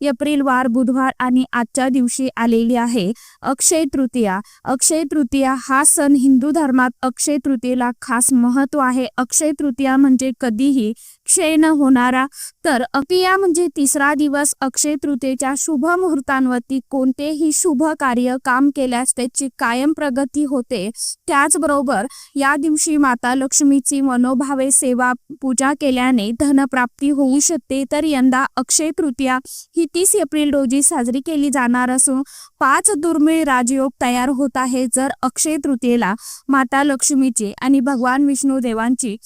April वार बुधवार आणि आजच्या दिवशी आलेली आहे. अक्षय तृतीया. अक्षय तृतीया हा सण हिंदू धर्मात अक्षय तृतीयेला खास महत्त्व आहे. अक्षय तृतीया म्हणजे कधीही क्षय न होणारा तर अतिया म्हणजे तिसरा दिवस. अक्षय तृतीयेच्या शुभ मुहूर्तांवरती कोणतेही शुभ कार्य काम केल्यास त्याची कायम प्रगती होते. त्याचबरोबर या दिवशी माता लक्ष्मीची मनोभावे सेवा पूजा केल्याने धनप्राप्ती होऊ शकते. तर यंदा अक्षय तृतीया ही तीस एप्रिल रोजी साजरी केली जाणार असून पाच दुर्मिळ राजयोग तयार होत आहे. जर अक्षय तृतीयेला माता लक्ष्मीची आणि भगवान विष्णू देवांची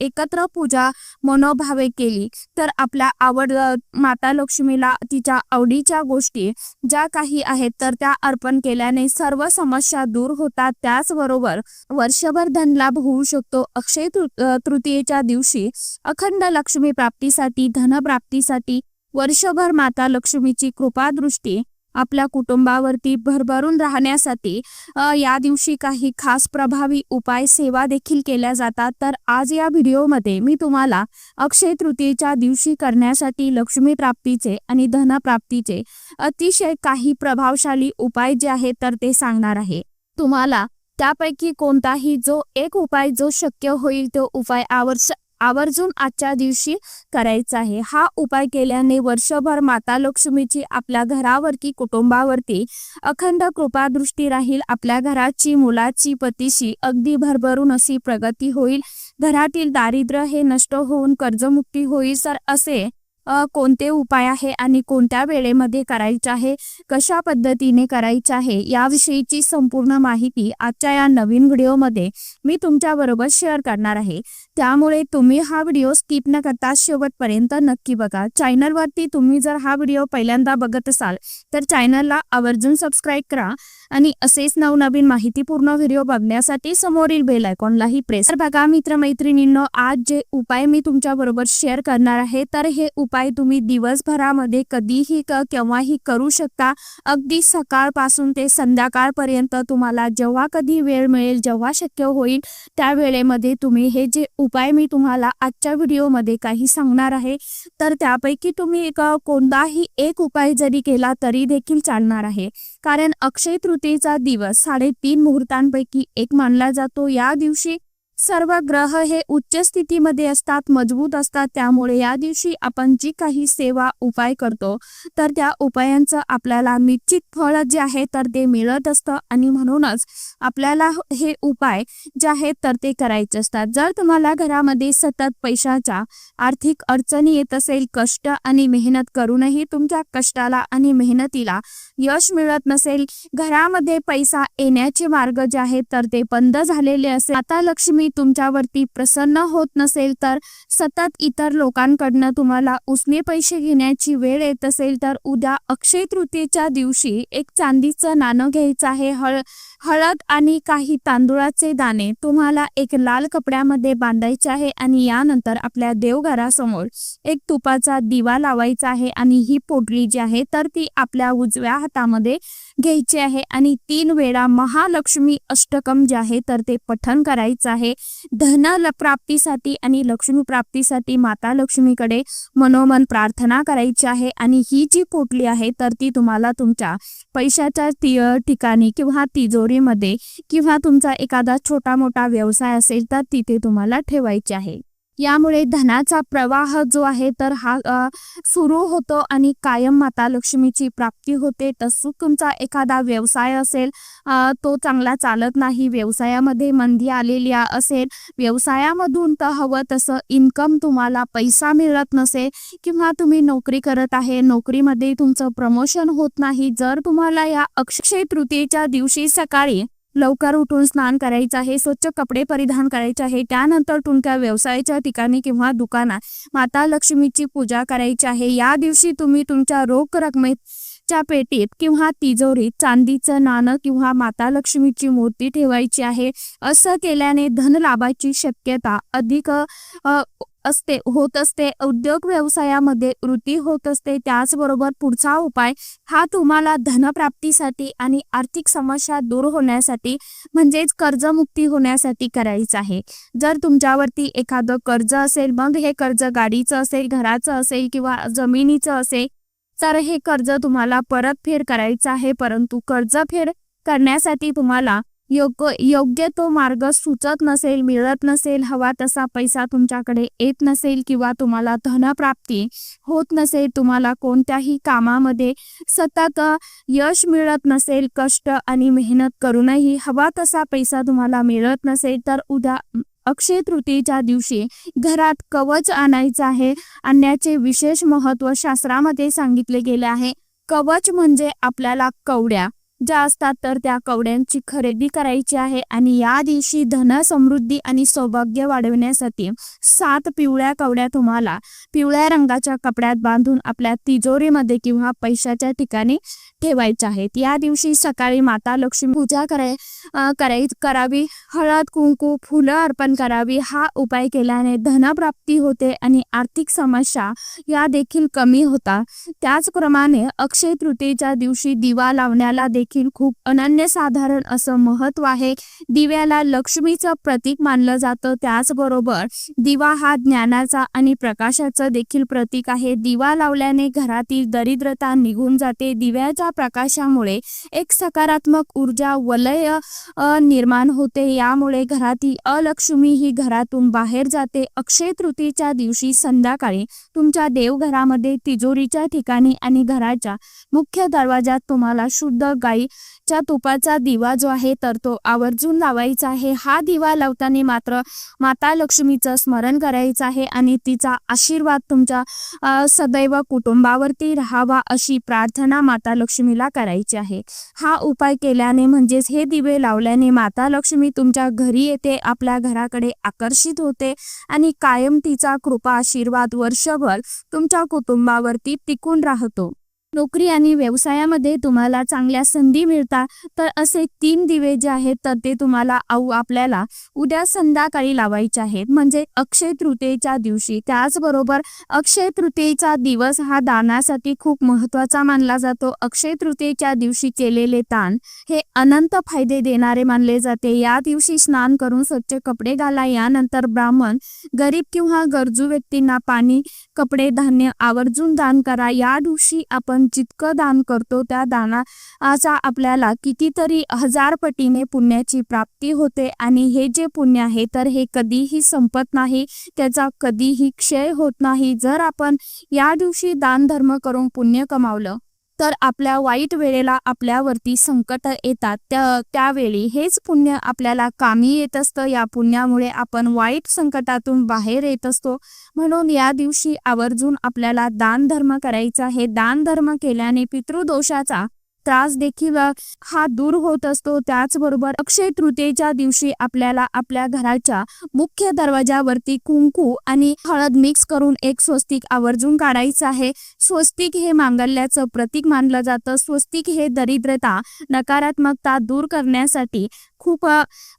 एकत्र पूजा मनोभावे केली तर आपल्या आवड माता लक्ष्मीला तिच्या आवडीच्या गोष्टी ज्या काही आहेत तर त्या अर्पण केल्याने सर्व समस्या दूर होतात. त्याचबरोबर वर्षभर धनलाभ होऊ शकतो. अक्षय तृ- तृतीयेच्या दिवशी अखंड लक्ष्मी प्राप्तीसाठी धनप्राप्तीसाठी वर्षभर माता लक्ष्मीची कृपा दृष्टी आपल्या कुटुंबावरती भरभरून राहण्यासाठी या दिवशी काही खास प्रभावी उपाय सेवा देखील केल्या जातात. तर आज या व्हिडिओमध्ये मी तुम्हाला अक्षय तृतीयेच्या दिवशी करण्यासाठी लक्ष्मी प्राप्तीचे आणि धनप्राप्तीचे अतिशय काही प्रभावशाली उपाय जे आहेत तर ते सांगणार आहे. तुम्हाला त्यापैकी कोणताही जो एक उपाय जो शक्य होईल तो उपाय आवर्ष आवर्जून आजच्या दिवशी करायचा आहे. हा उपाय केल्याने वर्षभर माता लक्ष्मीची आपल्या घरावरती कुटुंबावरती अखंड कृपादृष्टी राहील. आपल्या घराची मुलाची पतीशी अगदी भरभरून अशी प्रगती होईल. घरातील दारिद्र्य हे नष्ट होऊन कर्जमुक्ती होईल. सर असे कोणते उपाय आहे आणि कोणत्या वेळेमध्ये करायचे आहे कशा पद्धतीने करायचे आहे याविषयीची संपूर्ण माहिती आजच्या या नवीन व्हिडिओमध्ये मी तुमच्याबरोबर शेअर करणार आहे. त्यामुळे तुम्ही हा व्हिडिओ स्किप न करता शेवटपर्यंत नक्की बघा. चॅनलवरती तुम्ही जर हा व्हिडिओ पहिल्यांदा बघत असाल तर चॅनलला आवर्जून सबस्क्राईब करा आणि असेच नवनवीन माहितीपूर्ण व्हिडिओ बघण्यासाठी समोरील बेल आयकॉनलाही प्रेस बघा बघा मित्रमैत्रिणींनो आज जे उपाय मी तुमच्या बरोबर शेअर करणार आहे तर हे उपाय तुम्ही दिवसभरामध्ये कधीही क केव्हाही करू शकता. अगदी सकाळपासून ते संध्याकाळपर्यंत तुम्हाला जेव्हा कधी वेळ मिळेल जेव्हा शक्य होईल त्या वेळेमध्ये तुम्ही हे जे उपाय मी तुम्हाला आजच्या व्हिडिओमध्ये काही सांगणार आहे तर त्यापैकी तुम्ही एक कोणताही एक उपाय जरी केला तरी देखील चालणार आहे. कारण अक्षय तृतीयेचा दिवस साडेतीन मुहूर्तांपैकी एक मानला जातो. या दिवशी सर्व ग्रह हे उच्च स्थितीमध्ये असतात मजबूत असतात. त्यामुळे या दिवशी आपण जी काही सेवा उपाय करतो तर त्या उपायांचं आपल्याला निश्चित फळ जे आहे तर ते मिळत असतं. आणि म्हणूनच आपल्याला हे उपाय जे आहेत तर ते करायचे असतात. जर तुम्हाला घरामध्ये सतत पैशाच्या आर्थिक अडचणी येत असेल कष्ट आणि मेहनत करूनही तुमच्या कष्टाला आणि मेहनतीला यश मिळत नसेल घरामध्ये पैसा येण्याचे मार्ग जे आहेत तर ते बंद झालेले असेल. आता लक्ष्मी तुमच्यावरती प्रसन्न होत नसेल तर सतत इतर लोकांकडनं तुम्हाला उसने पैसे घेण्याची वेळ येत असेल तर उद्या अक्षय तृतीयेच्या दिवशी एक चांदीचं नाणं घ्यायचं आहे. हळ हळद आणि काही तांदुळाचे दाणे तुम्हाला एक लाल कपड्यामध्ये बांधायचे आहे आणि यानंतर आपल्या देवघरासमोर एक तुपाचा दिवा लावायचा आहे आणि ही पोटली जी आहे तर ती आपल्या उजव्या हातामध्ये घ्यायची आहे आणि तीन वेळा महालक्ष्मी अष्टकम जे आहे तर ते पठन करायचं आहे. धन प्राप्तीसाठी आणि लक्ष्मी प्राप्तीसाठी माता लक्ष्मीकडे मनोमन प्रार्थना करायची आहे. आणि ही जी पोटली आहे तर ती तुम्हाला तुमच्या पैशाच्या ठिकाणी किंवा तिजोरीमध्ये किंवा तुमचा एखादा छोटा मोठा व्यवसाय असेल तर तिथे तुम्हाला ठेवायचे आहे. यामुळे धनाचा प्रवाह जो आहे तर हा सुरू होतो आणि कायम माता लक्ष्मीची प्राप्ती होते. तसं तुमचा एखादा व्यवसाय असेल तो चांगला चालत नाही व्यवसायामध्ये मंदी आलेली असेल व्यवसायामधून तर हवं तसं इन्कम तुम्हाला पैसा मिळत नसेल किंवा तुम्ही नोकरी करत आहे नोकरीमध्ये तुमचं प्रमोशन होत नाही. जर तुम्हाला या अक्षय तृतीयेच्या दिवशी सकाळी लवकर उठून स्नान करायचं आहे स्वच्छ कपडे परिधान करायचे आहे. त्यानंतर तुमच्या व्यवसायाच्या ठिकाणी किंवा दुकानात माता लक्ष्मीची पूजा करायची आहे. या दिवशी तुम्ही तुमच्या रोख रकमेत च्या पेटीत किंवा तिजोरीत चांदीचं नाणं किंवा माता लक्ष्मीची मूर्ती ठेवायची आहे. असं केल्याने धन लाभाची शक्यता अधिक असते होत असते उद्योग व्यवसायामध्ये वृद्धी होत असते त्याचबरोबर पुढचा उपाय हा तुम्हाला धनप्राप्तीसाठी आणि आर्थिक समस्या दूर होण्यासाठी म्हणजेच कर्जमुक्ती होण्यासाठी करायचं आहे. जर तुमच्यावरती एखादं कर्ज असेल मग हे कर्ज गाडीचं असेल घराचं असेल किंवा जमिनीचं असेल तर हे कर्ज तुम्हाला परतफेड करायचं आहे परंतु कर्जफेड करण्यासाठी तुम्हाला योग्य योग्य तो मार्ग सुचत नसेल मिळत नसेल हवा तसा पैसा तुमच्याकडे येत नसेल किंवा तुम्हाला धनप्राप्ती होत नसेल तुम्हाला कोणत्याही कामामध्ये सतत यश मिळत नसेल कष्ट आणि मेहनत करूनही हवा तसा पैसा तुम्हाला मिळत नसेल तर उद्या अक्षय तृतीयेच्या दिवशी घरात कवच आणायचं आहे. आणण्याचे विशेष महत्त्व शास्त्रामध्ये सांगितले गेले आहे. कवच म्हणजे आपल्याला कवड्या. ज्या असतात तर त्या कवड्यांची खरेदी करायची आहे आणि या दिवशी धन समृद्धी आणि सौभाग्य वाढवण्यासाठी सात पिवळ्या कवड्या तुम्हाला पिवळ्या रंगाच्या कपड्यात बांधून आपल्या तिजोरीमध्ये किंवा पैशाच्या ठिकाणी ठेवायच्या आहेत. या दिवशी सकाळी माता लक्ष्मी पूजा कराय कराय करावी. हळद कुंकू फुलं अर्पण करावी. हा उपाय केल्याने धनप्राप्ती होते आणि आर्थिक समस्या या देखील कमी होतात त्याचप्रमाणे अक्षय तृतीयेच्या दिवशी दिवा लावण्याला देखील खूप अनन्यसाधारण असं महत्त्व आहे. दिव्याला लक्ष्मीचं प्रतीक मानलं जातं. त्याचबरोबर दिवा हा ज्ञानाचा आणि प्रकाशाचं देखील प्रतीक आहे. दिवा लावल्याने घरातील दरिद्रता निघून जाते. दिव्याच्या प्रकाशामुळे एक सकारात्मक ऊर्जा वलय निर्माण होते. यामुळे घरातील अलक्ष्मी ही घरातून बाहेर जाते. अक्षय तृतीच्या दिवशी संध्याकाळी तुमच्या देवघरामध्ये तिजोरीच्या ठिकाणी आणि घराच्या मुख्य दरवाजात तुम्हाला शुद्ध गाई च्या तुपाचा दिवा जो आहे तर तो आवर्जून लावायचा आहे. हा दिवा लावताना मात्र माता लक्ष्मीचं स्मरण करायचं आहे आणि तिचा आशीर्वाद तुमच्या सदैव कुटुंबावरती राहावा अशी प्रार्थना माता लक्ष्मीला करायची आहे. हा उपाय केल्याने म्हणजेच हे दिवे लावल्याने माता लक्ष्मी तुमच्या घरी येते आपल्या घराकडे आकर्षित होते आणि कायम तिचा कृपा आशीर्वाद वर्षभर तुमच्या कुटुंबावरती टिकून राहतो. नोकरी आणि व्यवसायामध्ये तुम्हाला चांगल्या संधी मिळतात. तर असे तीन दिवे जे आहेत तर ते तुम्हाला आऊ आपल्याला उद्या संध्याकाळी लावायचे आहेत. म्हणजे अक्षय तृतीयेच्या दिवशी. त्याचबरोबर अक्षय तृतीयेचा दिवस हा दानासाठी खूप महत्त्वाचा मानला जातो. अक्षय तृतीयेच्या दिवशी केलेले दान हे अनंत फायदे देणारे मानले जाते. या दिवशी स्नान करून स्वच्छ कपडे घाला. यानंतर ब्राह्मण गरीब किंवा गरजू व्यक्तींना पाणी कपडे धान्य आवर्जून दान करा. या दिवशी आपण जितकं दान करतो त्या दानाचा आपल्याला कितीतरी हजार पटीने पुण्याची प्राप्ती होते. आणि हे जे पुण्य आहे तर हे कधीही संपत नाही त्याचा कधीही क्षय होत नाही. जर आपण या दिवशी दान धर्म करून पुण्य कमावलं तर आपल्या वाईट वेळेला आपल्यावरती संकट येतात. त्या त्यावेळी हेच पुण्य आपल्याला कामी येत असतं. या पुण्यामुळे आपण वाईट संकटातून बाहेर येत असतो. म्हणून या दिवशी आवर्जून आपल्याला दान धर्म करायचा हे दान धर्म केल्याने पितृदोषाचा त्रास देखील हा दूर होत असतो. त्याचबरोबर अक्षय तृतीयेच्या दिवशी आपल्याला आपल्या घराच्या मुख्य दरवाजावरती कुंकू आणि हळद मिक्स करून एक स्वस्तिक आवर्जून काढायचं आहे. स्वस्तिक हे मांगल्याचं प्रतीक मानलं जातं. स्वस्तिक हे दरिद्रता नकारात्मकता दूर करण्यासाठी खूप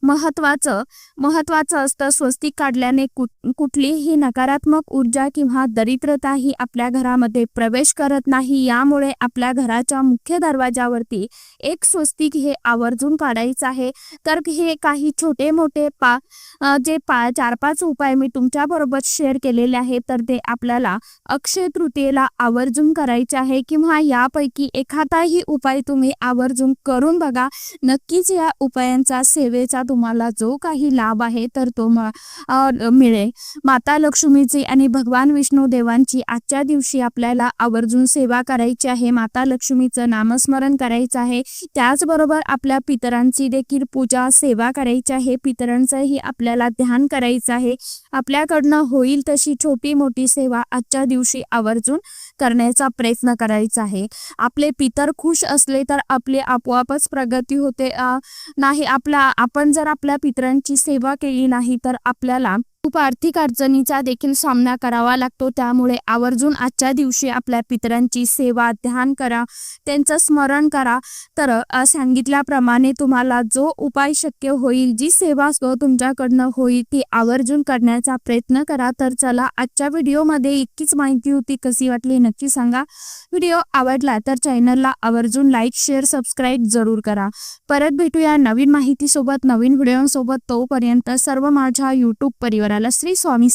महत्वाचं महत्वाचं असतं स्वस्तिक काढल्याने कुठ कुठलीही नकारात्मक ऊर्जा किंवा दरिद्रता ही आपल्या घरामध्ये प्रवेश करत नाही. यामुळे आपल्या घराच्या मुख्य दरवाजावरती एक स्वस्तिक हे आवर्जून काढायचं आहे. तर हे काही छोटे मोठे पा जे पा चार पाच उपाय मी तुमच्याबरोबर शेअर केलेले आहेत तर ते आपल्याला अक्षय तृतीयेला आवर्जून करायचे आहे किंवा यापैकी एखादाही उपाय तुम्ही आवर्जून करून बघा. नक्कीच या उपायांचा सेवेचा तुम्हाला जो काही लाभ आहे तर तो मिळेल. माता लक्ष्मीची आणि भगवान विष्णू देवांची आजच्या दिवशी आपल्याला आवर्जून सेवा करायची आहे. माता लक्ष्मीचं नामस्मरण करायचं आहे. त्याचबरोबर आपल्या पितरांची देखील पूजा सेवा करायची आहे. पितरांचंही आपल्याला ध्यान करायचं आहे. आपल्याकडनं होईल तशी छोटी मोठी सेवा आजच्या दिवशी आवर्जून करण्याचा प्रयत्न करायचा आहे. आपले पितर खुश असले तर आपली आपोआपच प्रगती होते. नाही आपला आपण जर आपल्या पितरांची सेवा केली नाही तर आपल्याला खूप आर्थिक अडचणीचा देखील सामना करावा लागतो. त्यामुळे आवर्जून आजच्या दिवशी आपल्या पितरांची सेवा ध्यान करा त्यांचं स्मरण करा. तर सांगितल्याप्रमाणे तुम्हाला जो उपाय शक्य होईल जी सेवा तुमच्याकडनं होईल ती आवर्जून करण्याचा प्रयत्न करा. तर चला आजच्या व्हिडिओमध्ये इतकीच माहिती होती कशी वाटली नक्की सांगा. व्हिडिओ आवडला तर चॅनलला आवर्जून लाईक शेअर सबस्क्राईब जरूर करा. परत भेटूया नवीन माहितीसोबत नवीन व्हिडिओसोबत तोपर्यंत सर्व माझ्या यूट्यूब परिवार परिवाराला श्री स्वामी